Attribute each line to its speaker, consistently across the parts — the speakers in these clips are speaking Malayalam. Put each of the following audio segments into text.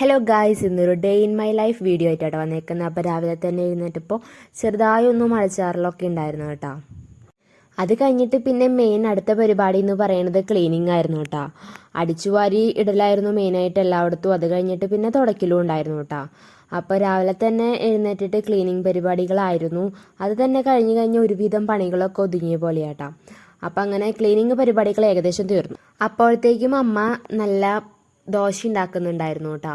Speaker 1: ഹലോ ഗായ്സ് ഇന്നൊരു day in my life video ആയിട്ടാണ് വന്നേക്കുന്നത്. അപ്പോൾ രാവിലെ തന്നെ എഴുന്നേറ്റപ്പോൾ ചെറുതായി ഒന്ന് മഴച്ചാറലൊക്കെ ഉണ്ടായിരുന്നു കേട്ടോ. അത് കഴിഞ്ഞിട്ട് പിന്നെ മെയിൻ അടുത്ത പരിപാടി എന്ന് പറയുന്നത് ക്ലീനിങ് ആയിരുന്നു കേട്ടോ. അടിച്ചുവാരി ഇടലായിരുന്നു മെയിനായിട്ട് എല്ലായിടത്തും. അത് കഴിഞ്ഞിട്ട് പിന്നെ തുടക്കിലും ഉണ്ടായിരുന്നു കേട്ടോ. അപ്പോൾ രാവിലെ തന്നെ എഴുന്നേറ്റിട്ട് ക്ലീനിങ് പരിപാടികളായിരുന്നു. അത് തന്നെ കഴിഞ്ഞ് കഴിഞ്ഞ് ഒരുവിധം പണികളൊക്കെ ഒതുങ്ങിയ പോലെയാട്ടാ. അപ്പം അങ്ങനെ ക്ലീനിങ് പരിപാടികൾ ഏകദേശം തീർന്നു. അപ്പോഴത്തേക്കും അമ്മ നല്ല ദോശ ഉണ്ടാക്കുന്നുണ്ടായിരുന്നു കേട്ടോ.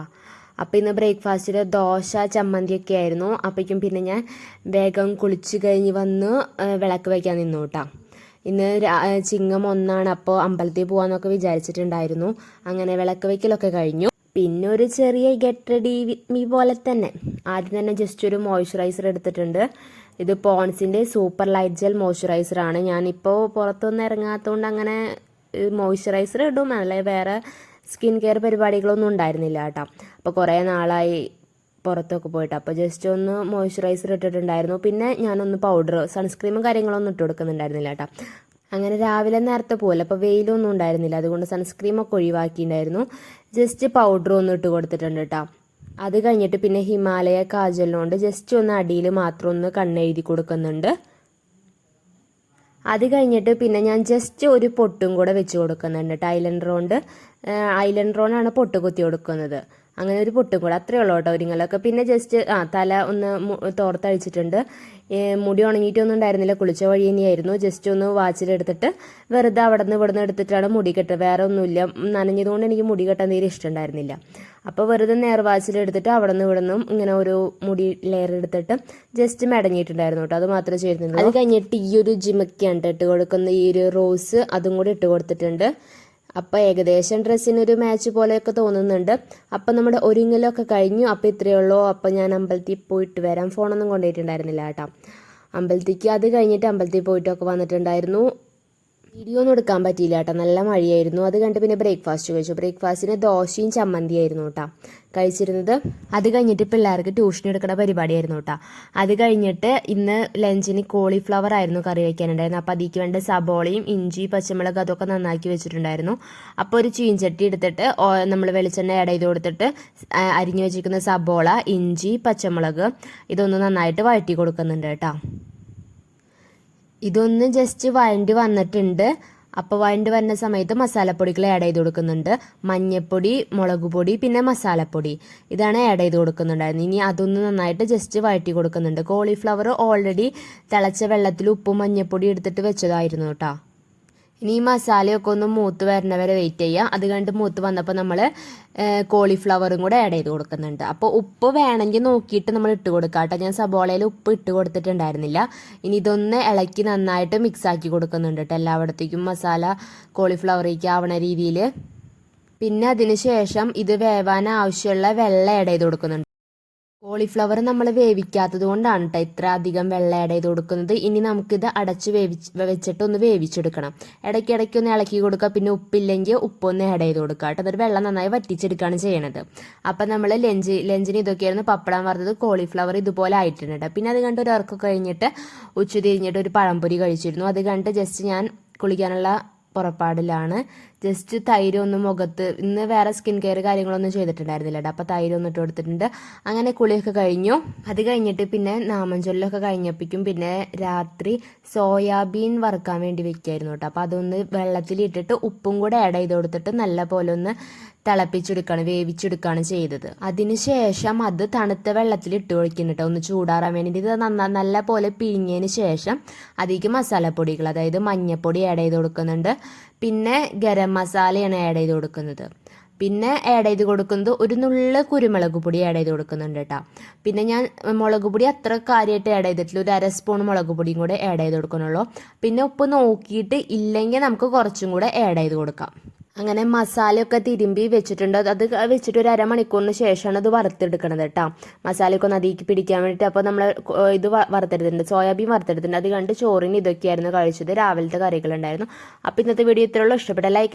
Speaker 1: അപ്പോൾ ഇന്ന് ബ്രേക്ക്ഫാസ്റ്റിൽ ദോശ ചമ്മന്തിയൊക്കെ ആയിരുന്നു. അപ്പോഴേക്കും പിന്നെ ഞാൻ വേഗം കുളിച്ച് കഴിഞ്ഞ് വന്ന് വിളക്ക് വയ്ക്കാൻ നിന്നു കേട്ടോ. ഇന്ന് ചിങ്ങം ഒന്നാണ്. അപ്പോൾ അമ്പലത്തിൽ പോകാമെന്നൊക്കെ വിചാരിച്ചിട്ടുണ്ടായിരുന്നു. അങ്ങനെ വിളക്ക് വയ്ക്കലൊക്കെ കഴിഞ്ഞു. പിന്നെ ഒരു ചെറിയ ഗെറ്റ് റെഡി വിത്ത് മീ പോലെ തന്നെ. ആദ്യം തന്നെ ജസ്റ്റ് ഒരു മോയ്സ്ചറൈസർ എടുത്തിട്ടുണ്ട്. ഇത് പോൺസിന്റെ സൂപ്പർ ലൈറ്റ് ജെൽ മോയ്സ്ചറൈസർ ആണ്. ഞാനിപ്പോൾ പുറത്തൊന്നും ഇറങ്ങാത്തതുകൊണ്ട് അങ്ങനെ മോയ്സ്ചറൈസർ ഇടും. അല്ലെ വേറെ സ്കിൻ കെയർ പരിപാടികളൊന്നും ഉണ്ടായിരുന്നില്ല കേട്ടോ. അപ്പോൾ കുറേ നാളായി പുറത്തൊക്കെ പോയിട്ട്. അപ്പോൾ ജസ്റ്റ് ഒന്ന് മോയ്സ്ചറൈസർ ഇട്ടിട്ടുണ്ടായിരുന്നു. പിന്നെ ഞാനൊന്ന് പൗഡർ സൺസ്ക്രീമും കാര്യങ്ങളൊന്നും ഇട്ട് കൊടുക്കുന്നുണ്ടായിരുന്നില്ല കേട്ടോ. അങ്ങനെ രാവിലെ നേരത്തെ പോലെ അപ്പോൾ വെയിലൊന്നും ഉണ്ടായിരുന്നില്ല. അതുകൊണ്ട് സൺസ്ക്രീമൊക്കെ ഒഴിവാക്കിയിട്ടുണ്ടായിരുന്നു. ജസ്റ്റ് പൗഡർ ഒന്ന് ഇട്ട് കൊടുത്തിട്ടുണ്ട് കേട്ടോ. അത് കഴിഞ്ഞിട്ട് പിന്നെ ഹിമാലയ കാജലിനോണ്ട് ജസ്റ്റ് ഒന്ന് അടിയിൽ മാത്രം ഒന്ന് കണ്ണെഴുതി കൊടുക്കുന്നുണ്ട്. അത് കഴിഞ്ഞിട്ട് പിന്നെ ഞാൻ ജസ്റ്റ് ഒരു പൊട്ടും കൂടെ വെച്ച് കൊടുക്കുന്നുണ്ട്. കേട്ടോ റോണ്ട് ഐലൻഡ് റോണാണ് പൊട്ട് കുത്തി കൊടുക്കുന്നത്. അങ്ങനെ ഒരു പൊട്ടും കൂടെ. അത്രേ ഉള്ളൂ കേട്ടോ ഒരുങ്ങലൊക്കെ. പിന്നെ ജസ്റ്റ് ആ തല ഒന്ന് തോർത്തഴിച്ചിട്ടുണ്ട്. മുടി ഉണങ്ങിയിട്ടൊന്നും ഉണ്ടായിരുന്നില്ല. കുളിച്ച വഴി തന്നെയായിരുന്നു. ജസ്റ്റ് ഒന്ന് വാച്ചിലെടുത്തിട്ട് വെറുതെ അവിടെ നിന്ന് ഇവിടെ നിന്ന് എടുത്തിട്ടാണ് മുടി കെട്ടുക. വേറെ ഒന്നുമില്ല. നനഞ്ഞതുകൊണ്ട് എനിക്ക് മുടി കെട്ടാൻ തീരെ ഇഷ്ടമുണ്ടായിരുന്നില്ല അപ്പോൾ വെറുതെ നേർവാച്ചിലെടുത്തിട്ട് അവിടെ നിന്ന് ഇവിടെ നിന്നും ഇങ്ങനെ ഒരു മുടി ലെയർ എടുത്തിട്ട് ജസ്റ്റ് മടങ്ങിയിട്ടുണ്ടായിരുന്നു കേട്ടോ. അത് മാത്രമേ ചെയ്യുന്നുള്ളൂ അത് കഴിഞ്ഞിട്ട് ഈ ഒരു ജിമക്കാണ് ട്ടോ ഇട്ട് കൊടുക്കുന്ന ഈ ഒരു റോസ് അതും കൂടി ഇട്ട് കൊടുത്തിട്ടുണ്ട്. അപ്പോൾ ഏകദേശം ഡ്രസ്സിനൊരു മാച്ച് പോലെയൊക്കെ തോന്നുന്നുണ്ട്. അപ്പോൾ നമ്മുടെ ഒരുങ്ങലൊക്കെ കഴിഞ്ഞു. അപ്പോൾ ഇത്രയേ ഉള്ളൂ. അപ്പോൾ ഞാൻ അമ്പലത്തിൽ പോയിട്ട് വരാം. ഫോണൊന്നും കൊണ്ടുപോയിട്ടുണ്ടായിരുന്നില്ല കേട്ടോ. അമ്പലത്തിക്ക് അത് കഴിഞ്ഞിട്ട് അമ്പലത്തിൽ പോയിട്ടൊക്കെ വന്നിട്ടുണ്ടായിരുന്നു. വീഡിയോ ഒന്നും എടുക്കാൻ പറ്റിയില്ല കേട്ടോ. നല്ല മഴയായിരുന്നു. അത് കണ്ട് പിന്നെ ബ്രേക്ക്ഫാസ്റ്റ് കഴിച്ചു. ബ്രേക്ക്ഫാസ്റ്റിന് ദോശയും ചമ്മന്തിയായിരുന്നു കേട്ടോ. കഴിച്ചിരുന്നത് അത് കഴിഞ്ഞിട്ട് പിള്ളേർക്ക് ട്യൂഷൻ എടുക്കുന്ന പരിപാടിയായിരുന്നു കേട്ടോ. അത് കഴിഞ്ഞിട്ട് ഇന്ന് ലഞ്ചിന് കോളിഫ്ലവർ ആയിരുന്നു കറി വയ്ക്കാനുണ്ടായിരുന്നു അപ്പോൾ അതിക്ക് വേണ്ട സബോളയും ഇഞ്ചി പച്ചമുളക് അതൊക്കെ നന്നാക്കി വെച്ചിട്ടുണ്ടായിരുന്നു. അപ്പോൾ ഒരു ചീഞ്ചട്ടി എടുത്തിട്ട് നമ്മൾ വെളിച്ചെണ്ണ ആഡ് ചെയ്ത് കൊടുത്തിട്ട് അരിഞ്ഞു വെച്ചിരിക്കുന്ന സബോള ഇഞ്ചി പച്ചമുളക് ഇതൊന്ന് നന്നായിട്ട് വഴറ്റി കൊടുക്കുന്നുണ്ട് കേട്ടോ. ഇതൊന്ന് ജസ്റ്റ് വഴണ്ടി വന്നിട്ടുണ്ട്. അപ്പോൾ വഴണ്ടി വരുന്ന സമയത്ത് മസാലപ്പൊടികൾ ആഡ് ചെയ്ത് കൊടുക്കുന്നുണ്ട്. മഞ്ഞൾപ്പൊടി മുളക് പൊടി പിന്നെ മസാലപ്പൊടി. ഇതാണ് ആഡ് ചെയ്ത് കൊടുക്കുന്നുണ്ടായിരുന്നത്. ഇനി അതൊന്ന് നന്നായിട്ട് ജസ്റ്റ് വഴറ്റി കൊടുക്കുന്നുണ്ട്. കോളിഫ്ലവർ ഓൾറെഡി തിളച്ച വെള്ളത്തിൽ ഉപ്പും മഞ്ഞൾപ്പൊടി എടുത്തിട്ട് വെച്ചതായിരുന്നു കേട്ടോ. ഇനി ഈ മസാലയൊക്കെ ഒന്ന് മൂത്ത് വരണവരെ വെയിറ്റ് ചെയ്യുക അത് കണ്ട് മൂത്ത് വന്നപ്പോൾ നമ്മൾ കോളിഫ്ലവറും കൂടെ ആഡ് ചെയ്ത് കൊടുക്കുന്നുണ്ട്. അപ്പോൾ ഉപ്പ് വേണമെങ്കിൽ നോക്കിയിട്ട് നമ്മൾ ഇട്ട് കൊടുക്കുക കേട്ടോ. ഞാൻ സബോളയിൽ ഉപ്പ് ഇട്ട് കൊടുത്തിട്ടുണ്ടായിരുന്നില്ല. ഇനി ഇതൊന്ന് ഇളക്കി നന്നായിട്ട് മിക്സ് ആക്കി കൊടുക്കുന്നുണ്ട് കേട്ടോ. എല്ലായിടത്തേക്കും മസാല കോളിഫ്ലവറേക്ക് ആവണ രീതിയിൽ പിന്നെ അതിന് ശേഷം ഇത് വേവാൻ ആവശ്യമുള്ള വെള്ളം ആഡ് ചെയ്ത് കൊടുക്കുന്നുണ്ട്. കോളിഫ്ലവർ നമ്മൾ വേവിക്കാത്തത് കൊണ്ടാണ് കേട്ടോ ഇത്ര അധികം വെള്ളം ആഡ് ചെയ്ത് കൊടുക്കുന്നത്. ഇനി നമുക്കിത് അടച്ച് വേവിച്ച് വെച്ചിട്ട് ഒന്ന് വേവിച്ചെടുക്കണം. ഇടയ്ക്കിടയ്ക്ക് ഒന്ന് ഇളക്കി കൊടുക്കുക. പിന്നെ ഉപ്പില്ലെങ്കിൽ ഉപ്പൊന്ന് ആഡ് ചെയ്ത് കൊടുക്കുക കേട്ടോ അതൊരു വെള്ളം നന്നായി വറ്റിച്ചെടുക്കുകയാണ് ചെയ്യണത്. അപ്പം നമ്മൾ ലഞ്ച് ലഞ്ചിന് ഇതൊക്കെയായിരുന്നു പപ്പടം വറുത്തത്. കോളിഫ്ലവർ ഇതുപോലെ ആയിട്ടുണ്ട് കേട്ടോ പിന്നെ അത് കണ്ട് ഒരു ഇറക്കം കഴിഞ്ഞിട്ട് ഉച്ച തിരിഞ്ഞിട്ട് ഒരു പഴംപൊരി കഴിച്ചിരുന്നു. അത് കണ്ട് ജസ്റ്റ് ഞാൻ കുളിക്കാനുള്ള പുറപ്പാടിലാണ്. ജസ്റ്റ് തൈര് ഒന്ന് മുഖത്ത് ഇന്ന് വേറെ സ്കിൻ കെയർ കാര്യങ്ങളൊന്നും ചെയ്തിട്ടുണ്ടായിരുന്നില്ല കേട്ടോ അപ്പോൾ തൈര് ഒന്ന് ഇട്ട് കൊടുത്തിട്ടുണ്ട്. അങ്ങനെ കുളിയൊക്കെ കഴിഞ്ഞു. അത് കഴിഞ്ഞിട്ട് പിന്നെ നാമഞ്ചൊല്ലൊക്കെ കഴിഞ്ഞപ്പിക്കും. പിന്നെ രാത്രി സോയാബീൻ വറുക്കാൻ വേണ്ടി വെക്കായിരുന്നു കേട്ടോ അപ്പോൾ അതൊന്ന് വെള്ളത്തിലിട്ടിട്ട് ഉപ്പും കൂടെ ആഡ് ചെയ്ത് കൊടുത്തിട്ട് നല്ല പോലെ ഒന്ന് തിളപ്പിച്ചെടുക്കുകയാണ് വേവിച്ചെടുക്കുകയാണ് ചെയ്തത്. അതിനുശേഷം അത് തണുത്ത വെള്ളത്തിൽ ഇട്ട് ഒഴിക്കുന്നു കേട്ടോ ഒന്ന് ചൂടാറാൻ വേണ്ടിയിട്ട് ഇത് നന്നാ നല്ല പോലെ പിഴിഞ്ഞതിന് ശേഷം അതിലേക്ക് മസാലപ്പൊടികൾ അതായത് മഞ്ഞപ്പൊടി ആഡ് ചെയ്ത് കൊടുക്കുന്നുണ്ട്. പിന്നെ ഗരം മസാലയാണ് ആഡ് ചെയ്ത് കൊടുക്കുന്നത്. പിന്നെ ആഡ് ചെയ്ത് കൊടുക്കുന്നത് ഒരു നുള്ള കുരുമുളക് പൊടി ആഡ് ചെയ്ത് കൊടുക്കുന്നുണ്ട് കേട്ടോ പിന്നെ ഞാൻ മുളക് പൊടി അത്ര കാര്യമായിട്ട് ആഡ് ചെയ്തിട്ടില്ല. ഒരു അര സ്പൂൺ മുളക് പൊടിയും കൂടെ ആഡ് ചെയ്ത് കൊടുക്കണുള്ളൂ പിന്നെ ഉപ്പ് നോക്കിയിട്ട് ഇല്ലെങ്കിൽ നമുക്ക് കുറച്ചും കൂടെ ആഡ് ചെയ്ത് കൊടുക്കാം. അങ്ങനെ മസാലയൊക്കെ തിരുമ്പി വെച്ചിട്ടുണ്ട്. അത് വെച്ചിട്ട് ഒരു അരമണിക്കൂറിന് ശേഷമാണ് അത് വറുത്തെടുക്കണത് കേട്ടോ. മസാലയൊക്കെ അതിലേക്ക് പിടിക്കാൻ വേണ്ടിയിട്ട് അപ്പോൾ നമ്മൾ ഇത് വറുത്തെടുത്തിട്ടുണ്ട്. സോയാബീൻ വറുത്തെടുത്തിട്ടുണ്ട്. അത് കണ്ട് ചോറിന് ഇതൊക്കെയായിരുന്നു കഴിച്ചത്. രാവിലത്തെ കറികളുണ്ടായിരുന്നു. അപ്പോൾ ഇന്നത്തെ വീഡിയോ ഇത്രയുള്ളൂ ഇഷ്ടപ്പെട്ട ലൈക്ക്